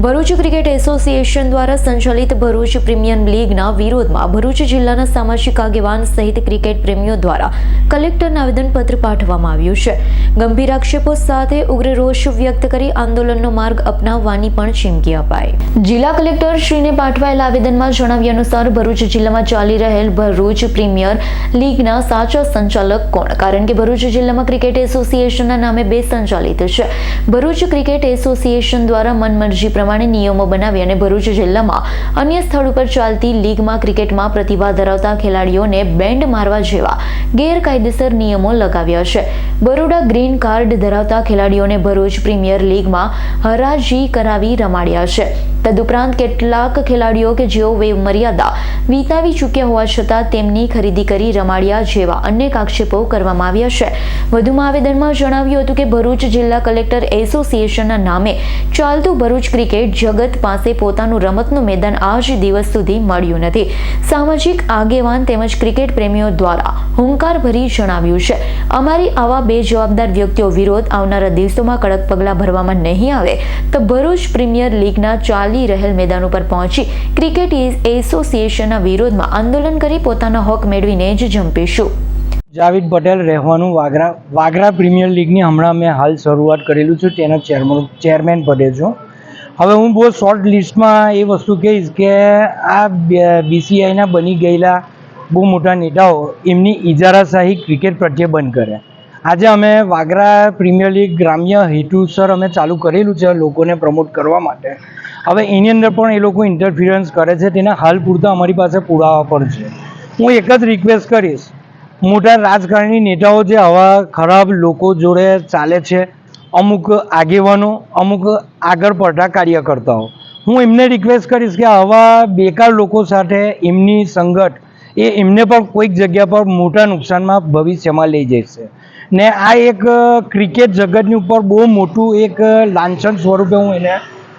Bharuch cricket association દ્વારા સંચાલિત Bharuch premium લીગના વિરોધમાં ભરૂચ જિલ્લાના સામાજિક આગેવાન સહિત ક્રિકેટ પ્રેમીઓ દ્વારા કલેક્ટરને આવેદનપત્ર પાઠવવામાં આવ્યું છે. ગંભીર આક્ષેપો સાથે ઉગ્ર રોષ વ્યક્ત કરી આંદોલનનો માર્ગ અપનાવવાની પણ ચીમકી અપાઈ. જિલ્લા કલેક્ટર શ્રીને પાઠવાયેલા આવેદનમાં જણાવ્યા અનુસાર ભરૂચ જિલ્લામાં ચાલી રહેલ ભરૂચ પ્રીમિયર લીગના સાચા સંચાલક કોણ? કારણ કે ભરૂચ જિલ્લામાં ક્રિકેટ એસોસિએશનના નામે બે સંચાલિત છે. ભરૂચ ક્રિકેટ એસોસિએશન દ્વારા મનમરજી પ્રમાણે નિયમો બનાવી અને ભરૂચ જિલ્લામાં અન્ય સ્થળ ઉપર ચાલતી લીગમાં ક્રિકેટમાં પ્રતિભા ધરાવતા ખેલાડીઓને બેન્ડ મારવા જેવા ગેરકાયદેસર નિયમો લગાવ્યા છે. બરોડા ગ્રીન કાર્ડ ધરાવતા ખેલાડીઓને ભરૂચ પ્રીમિયર લીગમાં હરાજી કરાવી રમાડ્યા છે. તદુપરાંત કેટલાક ખેલાડીઓ કે જેઓ વેવ મર્યાદા વિતાવી ચૂક્યા હોવા છતાં તેમની ખરીદી કરી રમાડ્યા જેવા અનેક આક્ષેપો કરવામાં આવ્યા છે. વધુમાં આવેદનમાં જણાવ્યું હતું કે ભરૂચ જિલ્લા કલેક્ટર એસોસિએશનના નામે ચાલતું ભરૂચ ક્રિકેટ જગત પાસે પોતાનું રમતનું મેદાન આજ દિવસ સુધી મળ્યું નથી. સામાજિક આગેવાન તેમજ ક્રિકેટ પ્રેમીઓ દ્વારા હુંકારભરી જણાવ્યું છે. અમારી આવા બે જવાબદાર વ્યક્તિઓ વિરોધ આવનારા દિવસોમાં કડક પગલાં ભરવામાં નહીં આવે તો ભરૂચ પ્રીમિયર લીગના ચાલી રહેલ મેદાન ઉપર પહોંચી ક્રિકેટ એસોસિએશનના વિરોધમાં આંદોલન કરી પોતાના હક મેળવીને જ જંપીશું. જાવેદ પટેલ રહેવાનું વાગરા વાગરા પ્રીમિયર લીગની હમણાં મેં હાલ શરૂઆત કરેલું છું, તેના ચેરમેન ચેરમેન પદે છું. હવે હું બહુ શોર્ટ લિસ્ટમાં એ વસ્તુ કહીશ કે આ બીસીઆઈના બની ગયેલા બહુ મોટા નેતાઓ એમની ઇજારાશાહી ક્રિકેટ પ્રત્યે બંધ કરે. આજે અમે વાગરા પ્રીમિયર લીગ ગ્રામ્ય હેતુસર અમે ચાલુ કરેલું છે લોકોને પ્રમોટ કરવા માટે. હવે એની અંદર પણ એ લોકો ઇન્ટરફિરન્સ કરે છે. તેના હાલ પૂરતા અમારી પાસે પુરાવા પણ છે. હું એક જ રિક્વેસ્ટ કરીશ. મોટા રાજકારણી નેતાઓ જે આવા ખરાબ લોકો જોડે ચાલે છે, અમુક આગેવાનો, અમુક આગળ પડતા કાર્યકર્તાઓ. હું એમને રિક્વેસ્ટ કરીશ કે આવા બેકાર લોકો સાથે એમની સંગત એ એમને પણ કોઈક જગ્યા પર મોટા નુકસાનમાં ભવિષ્યમાં લઈ જશે. ને આ એક ક્રિકેટ જગતની ઉપર બહુ મોટું એક લાંછન સ્વરૂપે હું એને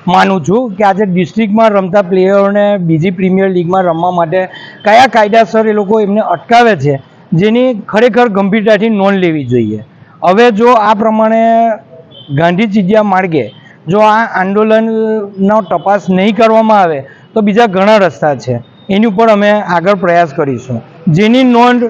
માનું છું કે આજે ડિસ્ટ્રિક્ટમાં રમતા પ્લેયરોને બીજી પ્રીમિયર લીગમાં રમવા માટે કયા કાયદાસર એ લોકો એમને અટકાવે છે, જેની ખરેખર ગંભીરતાથી નોંધ લેવી જોઈએ. હવે જો આ પ્રમાણે ગાંધી ચીજિયા માર્ગે જો આ આંદોલનનો તપાસ નહીં કરવામાં આવે, તો બીજા ઘણા રસ્તા છે. એની ઉપર અમે આગળ પ્રયાસ કરીશું. જેની નોંધ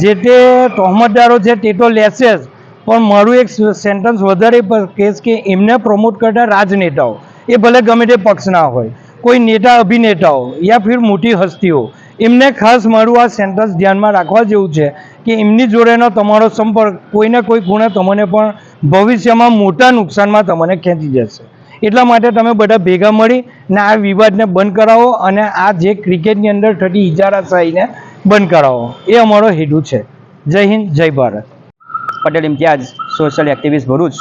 જે તે તહોમતદારો છે તે તો લેશે જ, પણ મારું એક સેન્ટન્સ વધારે કેસ કે એમને પ્રમોટ કરતા રાજનેતાઓ. એ ભલે ગમે તે પક્ષના હોય. કોઈ નેતા, અભિનેતાઓ યા ફિર મોટી હસ્તીઓ, એમને ખાસ મારું આ સેન્ટન્સ ધ્યાનમાં રાખવા જેવું છે કે એમની જોડેનો તમારો સંપર્ક કોઈને કોઈ ખૂણે તમને પણ ભવિષ્યમાં મોટા નુકસાનમાં તમને ખેંચી જશે. એટલા માટે તમે બધા ભેગા મળી ને આ વિવાદને બંધ કરાવો અને આ જે ક્રિકેટની અંદર થતી ઇજારાશાહીને બંધ કરાવો. એ અમારો હેતુ છે. જય હિન્દ, જય Bharat. Patel Imtiyaz social activist Bharuch.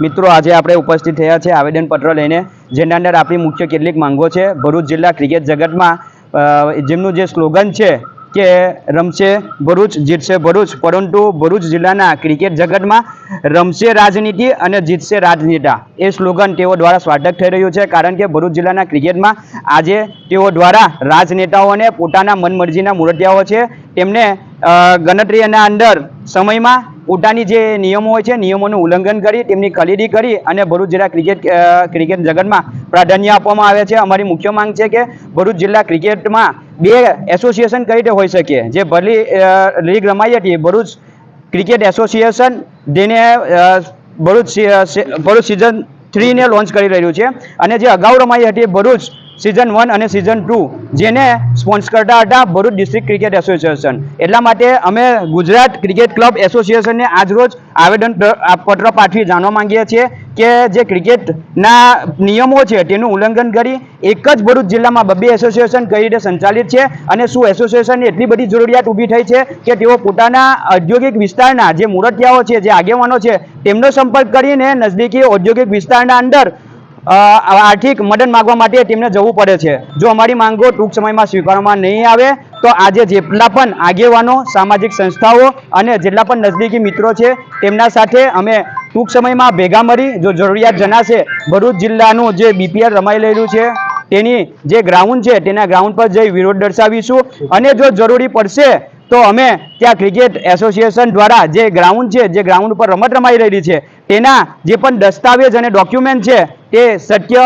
મિત્રો, આજે આપણે ઉપસ્થિત થયા છે. આવેદનપત્ર લઈને જેના અંદર આપણી મુખ્ય કેટલીક માંગો છે. ભરૂચ જિલ્લા ક્રિકેટ જગતમાં જેમનું જે સ્લોગન છે કે રમશે ભરૂચ, જીતશે ભરૂચ, પરંતુ ભરૂચ જિલ્લાના ક્રિકેટ જગતમાં રમશે રાજનીતિ અને જીતશે રાજનેતા. એ સ્લોગન તેઓ દ્વારા સ્વાગત થઈ રહ્યું છે, કારણ કે ભરૂચ જિલ્લાના ક્રિકેટમાં આજે તેઓ દ્વારા રાજનેતાઓને પોતાના મનમરજીના મૂર્તિયાઓ છે. તેમને ગણતરીના અંદર સમયમાં પોતાની જે નિયમો હોય છે, નિયમોનું ઉલ્લંઘન કરી, તેમની ખરીદી કરી અને ભરૂચ જિલ્લા ક્રિકેટ ક્રિકેટ જગતમાં પ્રાધાન્ય આપવામાં આવે છે. અમારી મુખ્ય માંગ છે કે ભરૂચ જિલ્લા ક્રિકેટમાં બે એસોસિએશન કઈ રીતે હોઈ શકે જે ભલી લીગ રમાઈ હતી. ભરૂચ ક્રિકેટ એસોસિએશન જેને ભરૂચ ભરૂચ સિઝન થ્રીને લોન્ચ કરી રહ્યું છે. અને જે અગાઉ રમાઈ હતી ભરૂચ સિઝન વન અને સિઝન ટુ જેને સ્પોન્સ કરતા હતા ભરૂચ ડિસ્ટ્રિક્ટ ક્રિકેટ એસોસિએશન એટલા માટે અમે ગુજરાત ક્રિકેટ ક્લબ એસોસિએશનને આજરોજ આવેદન પત્ર પાઠવી જાણવા માંગીએ છીએ કે જે ક્રિકેટના નિયમો છે તેનું ઉલ્લંઘન કરી એક જ ભરૂચ જિલ્લામાં બબ્બે એસોસિએશન કઈ રીતે સંચાલિત છે અને શું એસોસિએશનની એટલી બધી જરૂરિયાત ઊભી થઈ છે કે તેઓ પોતાના ઔદ્યોગિક વિસ્તારના જે મૂર્તિયાઓ છે, જે આગેવાનો છે, તેમનો સંપર્ક કરીને નજદીકી ઔદ્યોગિક વિસ્તારના અંદર આર્થિક મદદ માગવા માટે તેમને જવું પડે છે. જો અમારી માંગો ટૂંક સમયમાં સ્વીકારવામાં નહીં આવે, તો આજે જેટલા પણ આગેવાનો, સામાજિક સંસ્થાઓ અને જેટલા પણ નજદીકી મિત્રો છે, તેમના સાથે અમે ટૂંક સમયમાં ભેગા મળી, જો જરૂરિયાત જણાશે, ભરૂચ જિલ્લાનું જે બીપીએલ રમાઈ રહેલું છે, તેની જે ગ્રાઉન્ડ છે, તેના ગ્રાઉન્ડ પર જઈ વિરોધ દર્શાવીશું. અને જો જરૂરી પડશે, તો અમે ત્યાં ક્રિકેટ એસોસિએશન દ્વારા જે ગ્રાઉન્ડ છે, જે ગ્રાઉન્ડ ઉપર રમત રમાઈ રહેલી છે તેના જે પણ દસ્તાવેજ અને ડોક્યુમેન્ટ છે તે સત્ય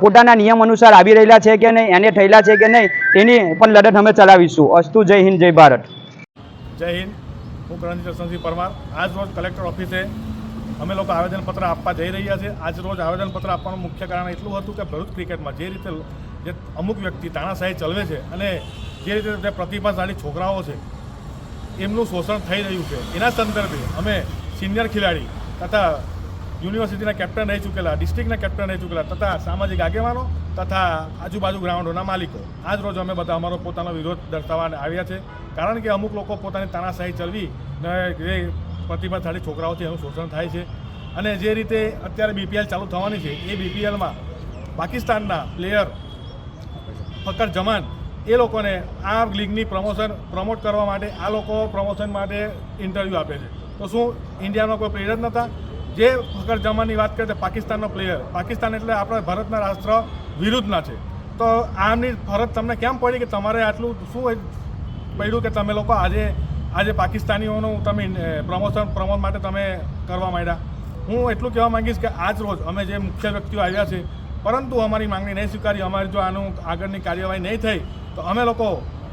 પોતાના નિયમ અનુસાર આવી રહેલા છે કે નહીં, એને થયેલા છે કે નહીં, એની પણ લડત અમે ચલાવીશું. અસ્તુ, જય હિન્દ, જય ભારત. જય હિન્દ. હું કરણજી દર્શનસિંહ પરમાર. આજ રોજ કલેક્ટર ઓફિસે અમે લોકો આવેદનપત્ર આપવા જઈ રહ્યા છે આજ રોજ આવેદનપત્ર આપવાનું મુખ્ય કારણ એટલું હતું કે ભરૂચ ક્રિકેટમાં જે રીતે જે અમુક વ્યક્તિ તાણાશાહી ચલવે છે અને જે રીતે જે પ્રતિભાશાળી છોકરાઓ છે, એમનું શોષણ થઈ રહ્યું છે. એના સંદર્ભે અમે સિનિયર ખેલાડી તથા યુનિવર્સિટીના કેપ્ટન રહી ચૂકેલા, ડિસ્ટ્રિક્ટના કેપ્ટન રહી ચૂકેલા, તથા સામાજિક આગેવાનો તથા આજુબાજુ ગ્રાઉન્ડોના માલિકો. આજ રોજ અમે બધા અમારો પોતાનો વિરોધ દર્શાવવા આવ્યા છે. કારણ કે અમુક લોકો પોતાની તાનાશાહી ચલવી જે પ્રતિભાશાળી છોકરાઓથી એનું શોષણ થાય છે. અને જે રીતે અત્યારે બીપીએલ ચાલુ થવાની છે, એ બીપીએલમાં પાકિસ્તાનના પ્લેયર ફકર જમાન, એ લોકોને આ લીગની પ્રમોશન, પ્રમોટ કરવા માટે, આ લોકો પ્રમોશન માટે ઇન્ટરવ્યૂ આપે છે. તો શું ઇન્ડિયામાં કોઈ પ્લેયર જ નહોતા. જે ફકર જમાનની વાત કરીએ તો પાકિસ્તાનનો પ્લેયર પાકિસ્તાન એટલે આપણા ભારતના રાષ્ટ્ર વિરુદ્ધના છે. તો આમની ફરજ તમને કેમ પડી કે તમારે આટલું શું પડ્યું કે તમે લોકો આજે આજે પાકિસ્તાનીઓનું તમે પ્રમોશન પ્રમોટ માટે તમે કરવા માંડ્યા? હું એટલું કહેવા માંગીશ કે આજ રોજ અમે જે મુખ્ય વ્યક્તિઓ આવ્યા છે, પરંતુ અમારી માંગણી નહીં સ્વીકારી, અમારી જો આનું આગળની કાર્યવાહી નહીં થઈ, તો અમે લોકો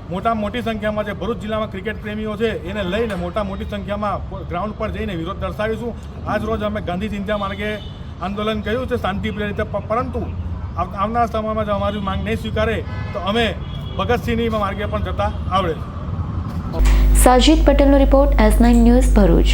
મોટા મોટી સંખ્યામાં જે ભરૂચ જિલ્લામાં ક્રિકેટ પ્રેમીઓ છે, એને લઈને મોટા મોટી સંખ્યામાં ગ્રાઉન્ડ પર જઈને વિરોધ દર્શાવીશું. આજ રોજ અમે ગાંધી ચિંતા માર્ગે આંદોલન કર્યું છે શાંતિપ્રિય રીતે પરંતુ આવ- આવનારા સમયમાં જો અમારી માંગ નહીં સ્વીકારે, તો અમે ભગતસિંહની માર્ગે પણ જતા આવડે. સાજીદ પટેલનો report S nine news Bharuch.